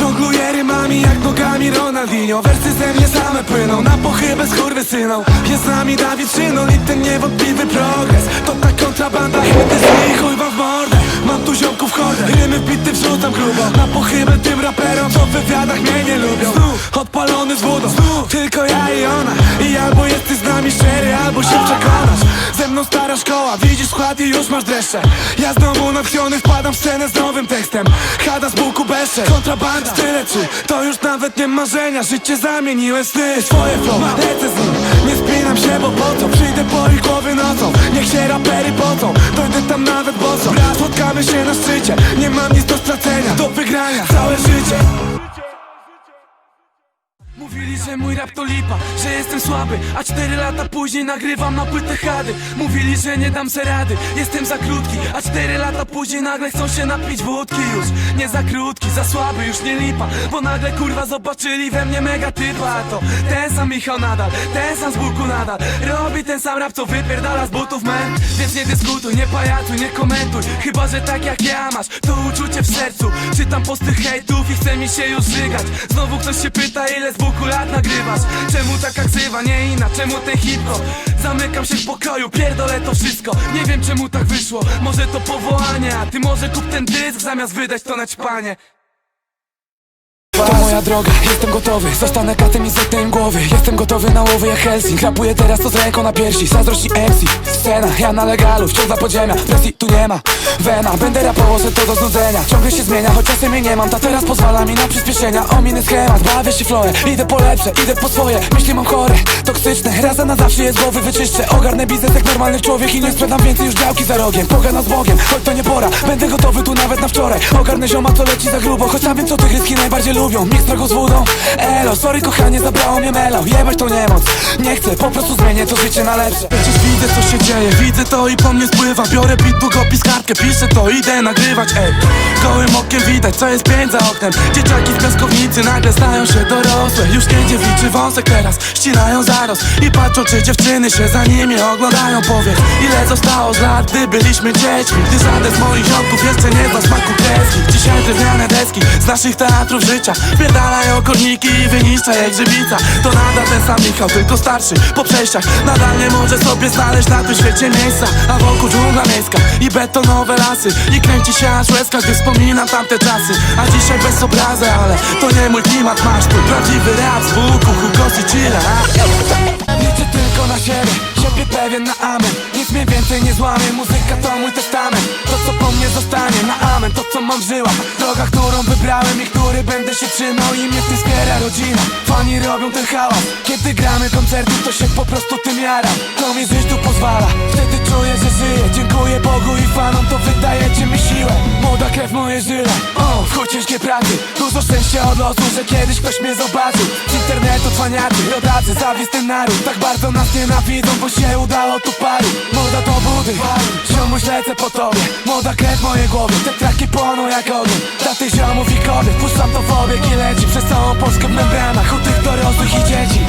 Żongluję rymami jak nogami Ronaldinho. Wersy ze mnie same płyną Na pochybę skurwysyną Jest z nami Dawid Szynol I ten niewątpliwy progres. To ta kontrabanda Hity z nich chuj wam w mordę. Mam tu ziomków hordę Rymy wbity wrzucam grubo. Na pochybę tym raperom Co w wywiadach mnie nie lubią. Znów. Odpalony z wodą. Znów. Tylko ja i ona. I albo jesteś z nami szczery Albo się przekonasz. Ze mną stara szkoła Widzisz skład i już masz dreszcze. Ja znowu natchniony wpadam w scenę z nowym tekstem. Hada z buku besze Kontrabanda Tyle to już nawet nie marzenia Życie zamieniłem sny Swoje flow Lecę z nim. Nie spinam się bo po co? Przyjdę po ich głowy nocą. Niech się rapery pocą Dojdę tam nawet boso. Brat spotkamy się na szczycie. Nie mam nic że mój rap to lipa, że jestem słaby A cztery lata później nagrywam na płytę chady Mówili, że nie dam se rady, jestem za krótki A cztery lata później nagle chcą się napić wódki już. Nie za krótki, za słaby, już nie lipa Bo nagle kurwa zobaczyli we mnie mega typa. To ten sam Michał nadal, ten sam z buku nadal. Robi ten sam rap, co wypierdala z butów man. Więc nie dyskutuj, nie pajacuj, nie komentuj. Chyba, że tak jak ja masz, to uczucie w sercu. Czytam posty hejtów i chce mi się już żygać. Znowu ktoś się pyta, ile z buku lat nagrywasz? Czemu taka ksywa, nie inna, czemu ten hip-hop Zamykam się w pokoju, pierdolę to wszystko. Nie wiem czemu tak wyszło, może to powołanie A ty może kup ten dysk zamiast wydać to na ćpanie moja droga, jestem gotowy. Zostanę katem i zetnę im głowy. Jestem gotowy na łowy jak Helsing Rapuję teraz to z ręką na piersi. Zazdrości MC, scena Ja na legalu, wciąż za podziemia. Presji tu nie ma, wena. Będę rapował, że to do znudzenia. Ciągle się zmienia, choć czasem jej nie mam. Ta teraz pozwala mi na przyspieszenia. Ominę schemat, bawię się flowę Idę po lepsze, idę po swoje. Myśli mam chore, toksyczne. Raz na zawsze je z głowy wyczyszczę. Ogarnę biznes jak normalny człowiek I nie sprzedam więcej już działki za rogiem. Pogadam z Bogiem, choć to nie pora. Będę gotowy tu nawet na wczoraj. Ogarnę zioma, co leci za grubo. Choć sam wiem, co te gryzki najbardziej lubią Mix drogo z wodą. Elo, sorry kochanie, zabrało mnie melo. Jebać to niemoc, nie chcę, po prostu zmienię to życie na lepsze. Przecież widzę co się dzieje, widzę to i po mnie spływa. Biorę bit, długopis, kartkę, piszę to, idę nagrywać, ej Gołym okiem widać, co jest pięć za oknem. Dzieciaki z piaskownicy nagle stają się dorosłe. Już nie dziewiczy wąsek teraz, ścinają zarost. I patrzą, czy dziewczyny się za nimi oglądają. Powiedz, ile zostało z lat, gdy byliśmy dziećmi? Gdy żaden z moich ziomków jeszcze nie zna smaku kreski. Dzisiaj drewniane deski z naszych teatrów życia Pierdalają korniki i wyniszcza jak grzybica To nadal ten sam Michał, tylko starszy. Po przejściach nadal nie może sobie znaleźć na tym świecie miejsca. A wokół dżungla miejska i betonowe lasy. I kręci się aż łezka, gdy wspominam tamte czasy. A dzisiaj bez obrazy, ale to nie mój klimat. Masz tu prawdziwy rap z buku, hukos i chilla. Tylko na siebie, siebie pewien na amen. Nic mnie więcej nie złamie, muzyka to mój testament. To co po mnie zostanie na amen, to co mam w żyłach Droga, którą wybrałem i który będę się trzymał I mnie w tym wspiera rodzina, fani robią ten hałas. Kiedy gramy koncerty, to się po prostu tym jaram. To mi żyć tu pozwala, wtedy czuję, że żyję. Dziękuję Bogu i fanom, to wydajecie mi siłę. Młoda krew moje żyle, o, w chuj ciężkiej pracy Dużo szczęścia od losu, że kiedyś ktoś mnie zobaczył. Z internetu cwaniacy, rodacy, zawist ten naród. Tak bardzo nas nienawidzą, bo się udało tu paru. Młoda to budy, ziomuś lecę po tobie. Młoda krew mojej głowie, te traki płoną jak ogień. Dla tych ziomów i kobiet, puszczam to w obieg i leci Przez całą Polskę w membranach, u tych dorosłych i dzieci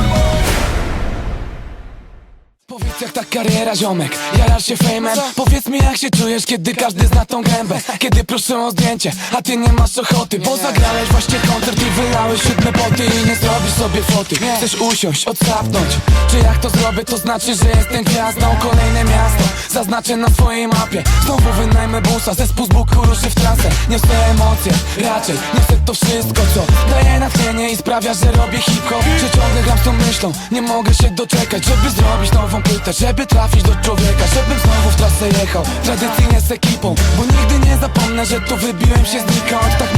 jak ta kariera ziomek, jarasz się fejmem. Powiedz mi jak się czujesz, kiedy każdy zna tą gębę? Kiedy proszę o zdjęcie, a ty nie masz ochoty Bo zagrałeś właśnie koncert wylałeś siódme boty I nie zrobisz sobie foty. Chcesz usiąść, odsapnąć. Czy jak to zrobię, to znaczy, że jestem gwiazdą? Kolejne miasto, zaznaczę na swojej mapie. Znowu wynajmę busa, zespół z buku ruszy w trasę. Niosę emocje, raczej niosę to wszystko Co daje natchnienie i sprawia, że robię hip-hop. Czy ciągle gram z tą myślą, nie mogę się doczekać Żeby zrobić nową płytę, żeby trafić do człowieka Żebym znowu w trasę jechał, tradycyjnie z ekipą Bo nigdy nie zapomnę, że tu wybiłem się znikąd. Tak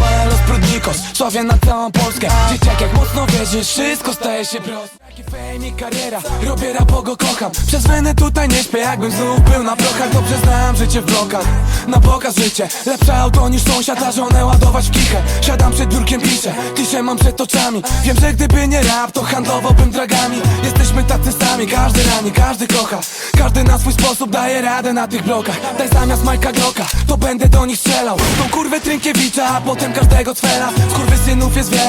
Prudnikos, sławię na całą Polskę. Dzieciak jak mocno wierzysz, wszystko staje się proste. Taki fame i kariera, robię rap, go kocham. Przez weny tutaj nie śpię, jakbym znów był na prochach Dobrze znam życie w blokach, na pokaz życie. Lepsze auto niż sąsiad, a żonę ładować w kichę. Siadam przed biurkiem, piszę, tiszę mam przed oczami. Wiem, że gdyby nie rap, to handlowałbym dragami. Jesteśmy tacy sami, każdy rani, każdy kocha. Każdy na swój sposób daje radę na tych blokach. Daj zamiast Majka Glocka, to będę do nich strzelał. Tą kurwę Trynkiewicza, a potem każdego cwela. Kurwy jest wiele,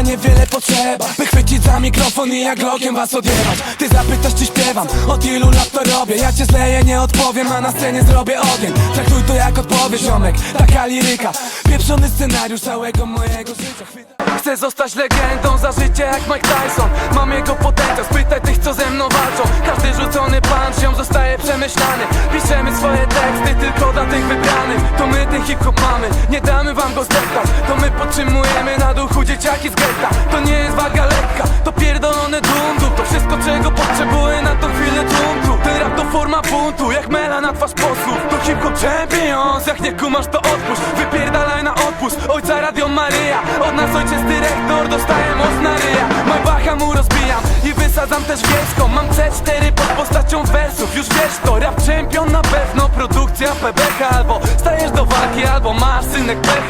a niewiele potrzeba. By chwycić za mikrofon i jak Glockiem was odjebać. Ty zapytasz czy śpiewam, od ilu lat to robię? Ja cię zleję, nie odpowiem, a na scenie zrobię ogień. Traktuj to jak odpowiedź, ziomek, taka liryka. Pieprzony scenariusz całego mojego życia. Chcę zostać legendą za życie jak Mike Tyson. Mam jego potencjał, spytaj tych co ze mną walczą. Każdy rzucony punch ją zostaje przemyślany. Piszemy swoje teksty tylko dla tych wybranych. To my ten hip-hop mamy, nie damy wam go zdeptać To my podtrzymujemy dzieciaki z getta. To nie jest waga lekka, to pierdolone dundu. To wszystko czego potrzebuję na tą chwilę tuntu. Ten rap to forma buntu, jak mela na twarz posłów. To hip-hop champions, jak nie kumasz to odpuść. Wypierdalaj na odpust, ojca Radio Maryja. Od nas ojciec dyrektor, dostaję moc na ryja. Majbacha mu rozbijam i wysadzam też wiejską Mam C4 pod postacią wersów, już wiesz to. Rap champion na pewno, produkcja PBH Albo stajesz do walki, albo masz synek pecha